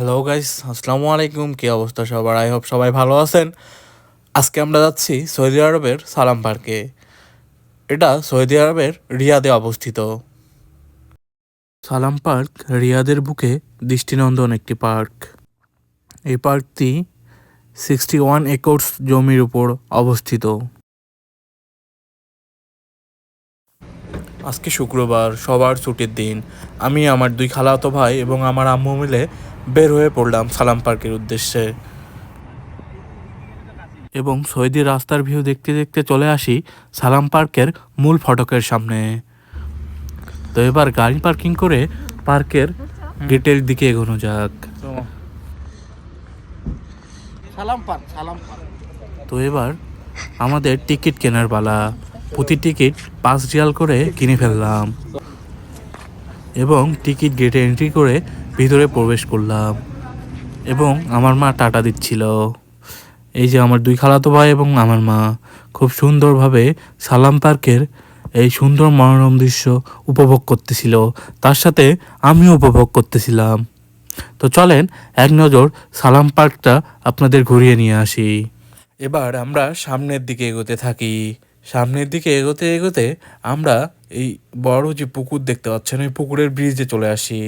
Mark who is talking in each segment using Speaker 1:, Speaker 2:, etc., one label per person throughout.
Speaker 1: Hello guys আসসালামু আলাইকুম। কী অবস্থা সবার? আই হোপ সবাই ভালো আছেন। আজকে আমরা যাচ্ছি সৌদি আরবের সালাম পার্কে। এটা সৌদি আরবের রিয়াদে অবস্থিত। সালাম পার্ক রিয়াদের বুকে দৃষ্টিনন্দন একটি পার্ক। এই পার্কটি সিক্সটি ওয়ান একর্স জমির উপর অবস্থিত। আজকে শুক্রবার সবার ছুটির দিন। আমি আমার দুই খালাতো ভাই এবং আমার আম্মু মিলে বের হয়ে পড়লাম সালাম পার্কের উদ্দেশ্যে। এবং সৌদি রাস্তার ভিউ দেখতে দেখতে চলে আসি সালাম পার্কের মূল ফটকের সামনে। তো এবার গাড়ি পার্কিং করে পার্কের গেটের দিকে এগোনো যাক।
Speaker 2: সালাম পার্ক সালাম পার্ক।
Speaker 1: তো এবার আমাদের টিকিট কেনার পালা। প্রতি টিকিট পাঁচ রিয়াল করে কিনে ফেললাম এবং টিকিট গেটে এন্ট্রি করে ভিতরে প্রবেশ করলাম এবং আমার মা টাটা দিচ্ছিল। এই যে আমার দুই খালাতো ভাই এবং আমার মা খুব সুন্দরভাবে সালাম পার্কের এই সুন্দর মনোরম দৃশ্য উপভোগ করতেছিল। তার সাথে আমিও উপভোগ করতেছিলাম। তো চলেন এক নজর সালাম পার্কটা আপনাদের ঘুরিয়ে নিয়ে আসি। এবার আমরা সামনের দিকে এগোতে থাকি। সামনের দিকে এগোতে এগোতে আমরা এই বড় যে পুকুর দেখতে পাচ্ছেন, ওই পুকুরের ব্রিজে চলে আসি।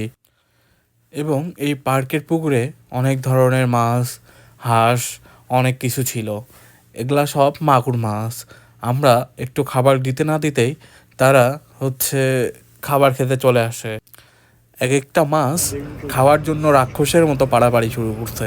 Speaker 1: এবং এই পার্কের পুকুরে অনেক ধরনের মাছ, হাঁস, অনেক কিছু ছিল। এগুলা সব মাগুর মাছ। আমরা একটু খাবার দিতে না দিতেই তারা হচ্ছে খাবার খেতে চলে আসে। এক একটা মাছ খাওয়ার জন্য রাক্ষসের মতো পাড়াপাড়ি শুরু করছে।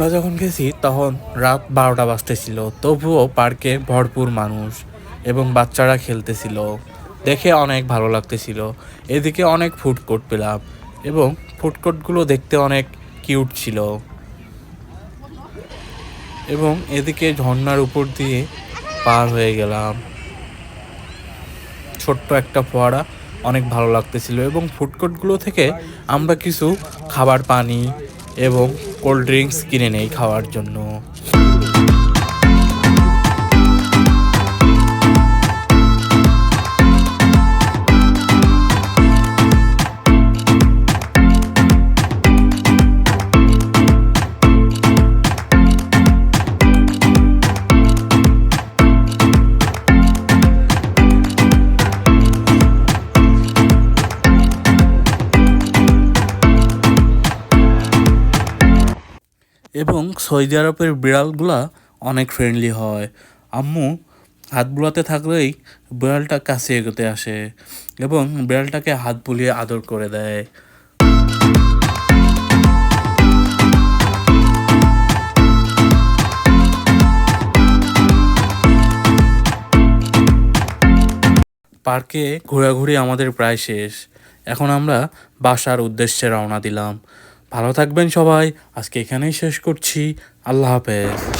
Speaker 1: আমরা যখন গেছি, তখন রাত বারোটা বাজতেছিল। তবুও পার্কে ভরপুর মানুষ এবং বাচ্চারা খেলতেছিল। দেখে অনেক ভালো লাগতেছিল। এদিকে অনেক ফুড কোর্ট পেলাম এবং ফুড কোর্টগুলো দেখতে অনেক কিউট ছিল। এবং এদিকে ঝর্নার উপর দিয়ে পার হয়ে গেলাম। ছোট্ট একটা ফোয়ারা অনেক ভালো লাগতেছিল এবং ফুড কোর্টগুলো থেকে আমরা কিছু খাবার পানি এবং কোল্ড ড্রিঙ্কস কিনে নেই খাওয়ার জন্য। এবং সৌদি আরবের বিড়ালগুলা অনেক ফ্রেন্ডলি হয়। আম্মু হাত বুলাতে থাকলেই বিড়ালটা কাছে এগোতে আসে এবং বিড়ালটাকে হাত বুলিয়ে আদর করে দেয়। পার্কে ঘোরাঘুরি আমাদের প্রায় শেষ। এখন আমরা বাসার উদ্দেশ্যে রওনা দিলাম। ভালো থাকবেন সবাই। আজকে এখানেই শেষ করছি। আল্লাহ হাফেজ।